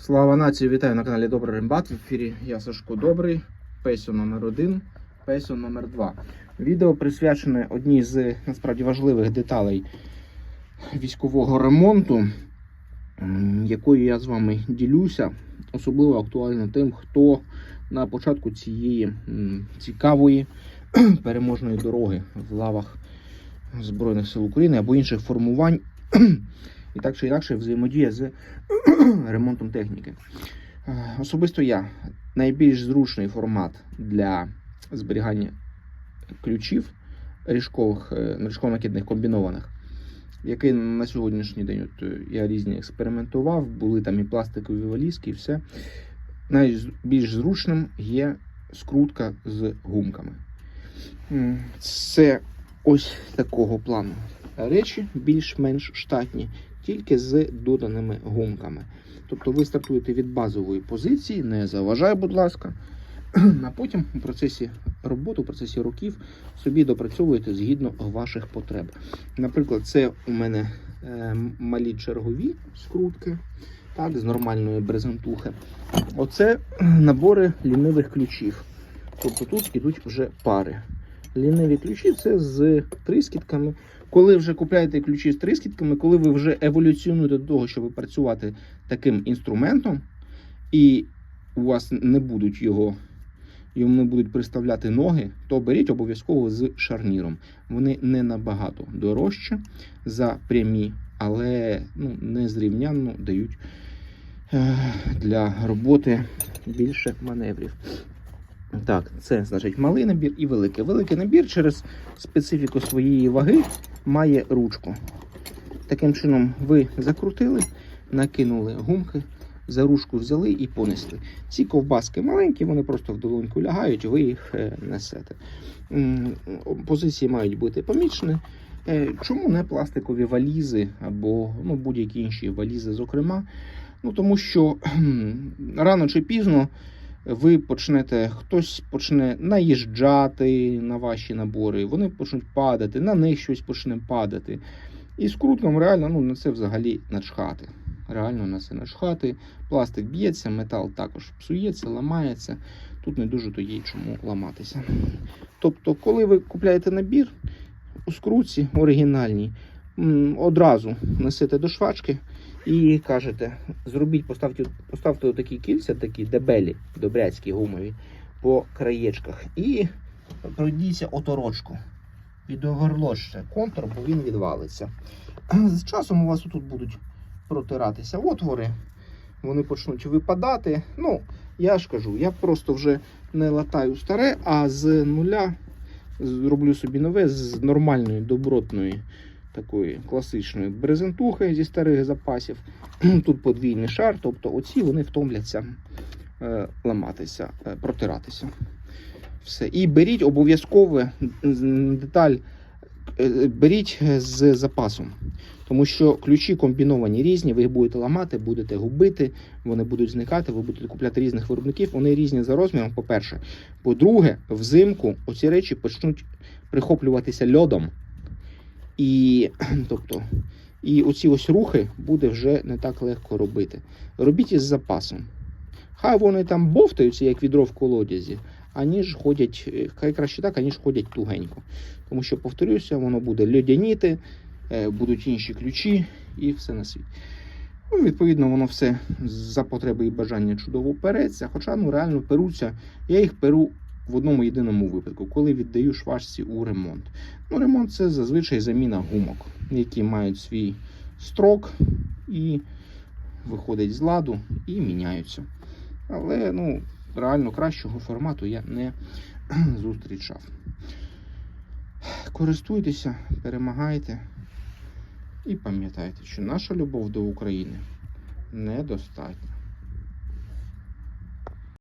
Слава нації, вітаю на каналі Добрий Рембат. В ефірі я Сашко Добрий, песо номер 1 песо номер 2 Відео присвячене одній з насправді важливих деталей військового ремонту, якою я з вами ділюся. Особливо актуально тим, хто на початку цієї цікавої переможної дороги в лавах Збройних сил України або інших формувань. І так чи інакше взаємодія з ремонтом техніки. Е, Особисто я найбільш зручний формат для зберігання ключів ріжкових, е, ріжково-накидних комбінованих, який на сьогоднішній день от е, я різні експериментував, були там і пластикові валізки, і все. Найбільш зручним є скрутка з гумками. Це ось такого плану речі, більш-менш штатні тільки з доданими гумками. Тобто ви стартуєте від базової позиції, не заважай, будь ласка, а потім у процесі роботи, у процесі років собі допрацьовуєте згідно ваших потреб. Наприклад, це у мене е, малі чергові скрутки, так, з нормальної брезентухи. Оце набори лінивих ключів. Тобто тут ідуть вже пари. Ліниві ключі це з трискітками. Коли вже купляєте ключі з трискітками, коли ви вже еволюціонуєте до того, щоб працювати таким інструментом, і у вас не будуть його, йому не будуть приставляти ноги, то беріть обов'язково з шарніром. Вони не набагато дорожче за прямі, але ну, незрівнянно дають е, для роботи більше маневрів. Так, це значить малий набір і великий. Великий набір через специфіку своєї ваги має ручку. Таким чином, ви закрутили, накинули гумки, за ручку взяли і понесли. Ці ковбаски маленькі, вони просто в долоньку лягають, ви їх е, несете. Позиції мають бути помічені. Е, Чому не пластикові валізи або ну, будь-які інші валізи, зокрема? Ну, тому що рано чи пізно ви почнете, хтось почне наїжджати на ваші набори, вони почнуть падати, на них щось почне падати. І з крутком реально ну, на це взагалі начхати. Реально на це начхати. Пластик б'ється, метал також псується, ламається. Тут не дуже то є чому ламатися. Тобто, коли ви купляєте набір у скрутці оригінальній, одразу несете до швачки і кажете, зробіть, поставте, поставте отакі кільця, такі дебелі, добряцькі гумові, по краєчках. І пройдіться оторочку. Відоверложте контур, бо він відвалиться. З часом у вас тут будуть протиратися отвори, вони почнуть випадати. Ну, я ж кажу, я просто вже не латаю старе, а з нуля зроблю собі нове з нормальної добротної такої класичної брезентухи зі старих запасів. Тут подвійний шар, тобто оці вони втомляться е, ламатися, е, протиратися. Все. І беріть обов'язково деталь, е, беріть з запасом. Тому що ключі комбіновані різні, ви їх будете ламати, будете губити, вони будуть зникати, ви будете купляти різних виробників, вони різні за розміром, по-перше. По-друге, взимку оці речі почнуть прихоплюватися льодом. І, тобто, і оці ось рухи буде вже не так легко робити. Робіть із запасом. Хай вони там бовтаються, як відро в колодязі, аніж ходять, е, хай краще так, аніж ходять тугенько. Тому що, повторюся, воно буде льодяніти, е, будуть інші ключі і все на світ. Ну, відповідно, воно все за потреби і бажання чудово переться. Хоча ну, реально перуться. Я їх перу в одному єдиному випадку, коли віддаю швачці у ремонт. Ну, ремонт це зазвичай заміна гумок, які мають свій строк і виходять з ладу і міняються. Але ну, реально кращого формату я не зустрічав. Користуйтеся, перемагайте і пам'ятайте, що наша любов до України недостатня.